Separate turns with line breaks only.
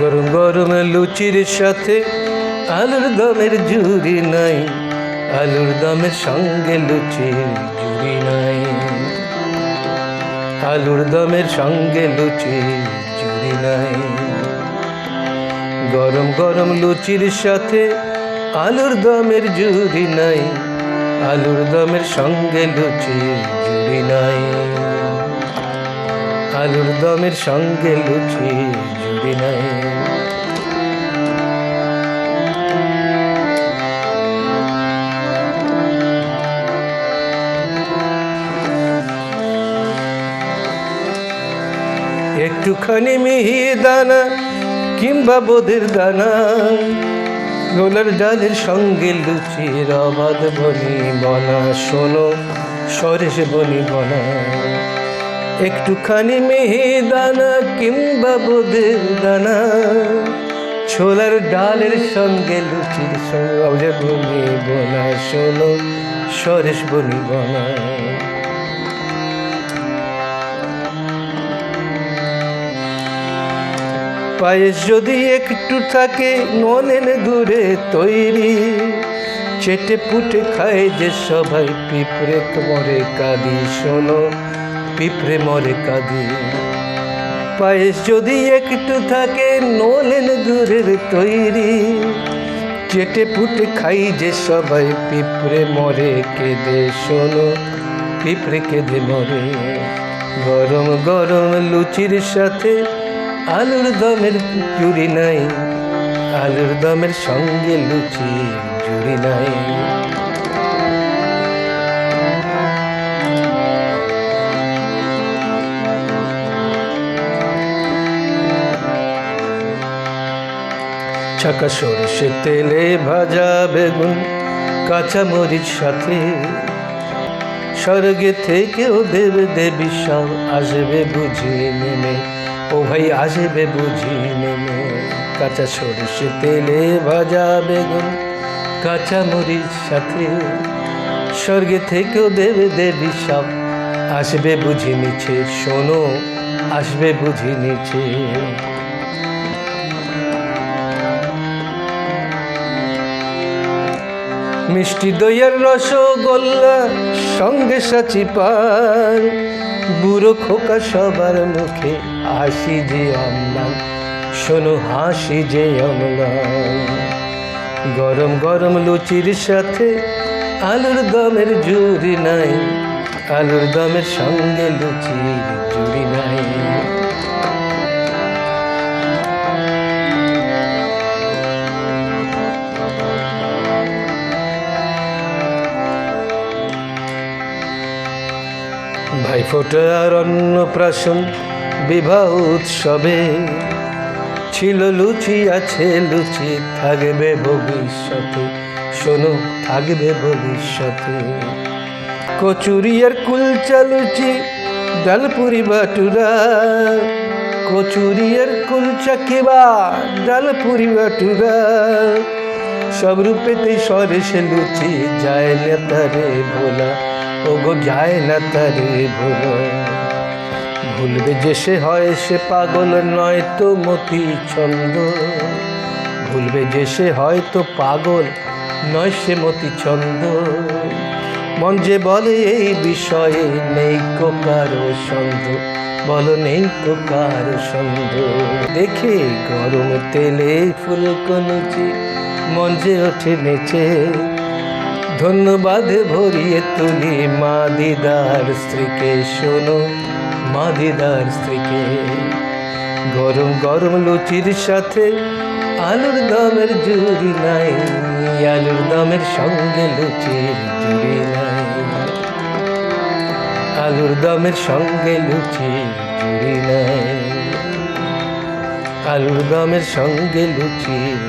গরম গরম লুচির সাথে আলুর দমের জুড়ি নাই, আলুর দমের সঙ্গে লুচির জুড়ি নাই। আলুর দমের সঙ্গে লুচির জুড়ি নাই। গরম গরম লুচির সাথে আলুর দমের জুড়ি নাই, আলুর দমের সঙ্গে লুচির জুড়ি নাই। আলুর দমের সঙ্গে লুচি জুড়ি নাই। একটুখানি মিহি দানা কিংবা বোদের দানা গোলার ডালের সঙ্গে লুচির অবাধ বনি বনা, শোনো সরেশ বনি বনা। একটুখানি মিহি দানা কিংবা বোদের দানা ছোলার ডালের সঙ্গে লুচির সঙ্গে বনি বনা শোনো সরেশ বনি বনা। পায়েস যদি একটু থাকে নলেন দূরে তৈরি, চেটে পুটে খায় যে সবাই পিঁপড়ে মরে কাঁদি শোনো পিঁপড়ে মরে কাঁদি। পায়েস যদি একটু থাকে, নলেন দূরের তৈরি। চেটে পুটে খাই যে সবাই, পিঁপড়ে মরে কেঁদে, শোনো, পিঁপড়ে কেঁদে মরে। গরম গরম লুচির সাথে আলুর দমের জুড়ি নাই। আলুর দমের সঙ্গে লুচি জুড়ি নাই। ছাকা সরষে তেলে ভাজা বেগুন, কাঁচা মরিচ সাথে। স্বর্গে থেকেও দেবে দেবী সব, আসবে বুঝি নেমে। ও ভাই, আসবে বুঝি নেমে। কাঁচা সরষে তেলে ভাজা বেগুন, কাঁচা মরিচ সাথে। স্বর্গে থেকেও দেবে দেবী সব, আসবে বুঝি নিচে। শোনো, আসবে বুঝি নিচে। মিষ্টি দইয়ের রসগোল্লা সঙ্গে সাচি পান বুড়ো খোকা সবার মুখে হাসি যে অম্লান, শোনো হাসি যে অম্লান। গরম গরম লুচির সাথে আলুর দমের জুড়ি নাই, আলুর দমের সঙ্গে লুচির জুড়ি নাই। ভাইফোঁটা আর অন্নপ্রাশন বিবাহ উৎসবে। ছিল লুচি, আছে লুচি, থাকবে ভবিষ্যতে। শোনো, থাকবে ভবিষ্যতে। কচুরি আর কুলচা লুচি, ডালপুরি বাটুরা। কচুরি আর কুলচা কিবা, ডালপুরি বাটুরা। সব রূপেতে সরেসে লুচি, যায় না তারে ভোলা। ও গো যায় না তারে ভোলা। ভুলবে যে সে হয় সে পাগল নয় তো মতি ছন্দ। ভুলবে যে সে হয় তো পাগল নয় সে মতি ছন্দ। মন যে বলে এই বিষয়ে নেই কো কারও সন্দেহ। বলো নেই তো কারও সন্দেহ। দেখে গরম তেলে ফুলকনুচি মন যে ওঠে নেচে। ধন্যবাদ ভরিয়ে তুলি মা দিদার স্ত্রীকে, শোনো, মা দিদার স্ত্রীকে। গরম গরম লুচির সাথে আলুর দমের জুড়ি নাই, আলুর দমের সঙ্গে লুচির জুড়ি নাই। আলুর দমের সঙ্গে লুচির জুড়ি নাই। আলুর দমের সঙ্গে লুচির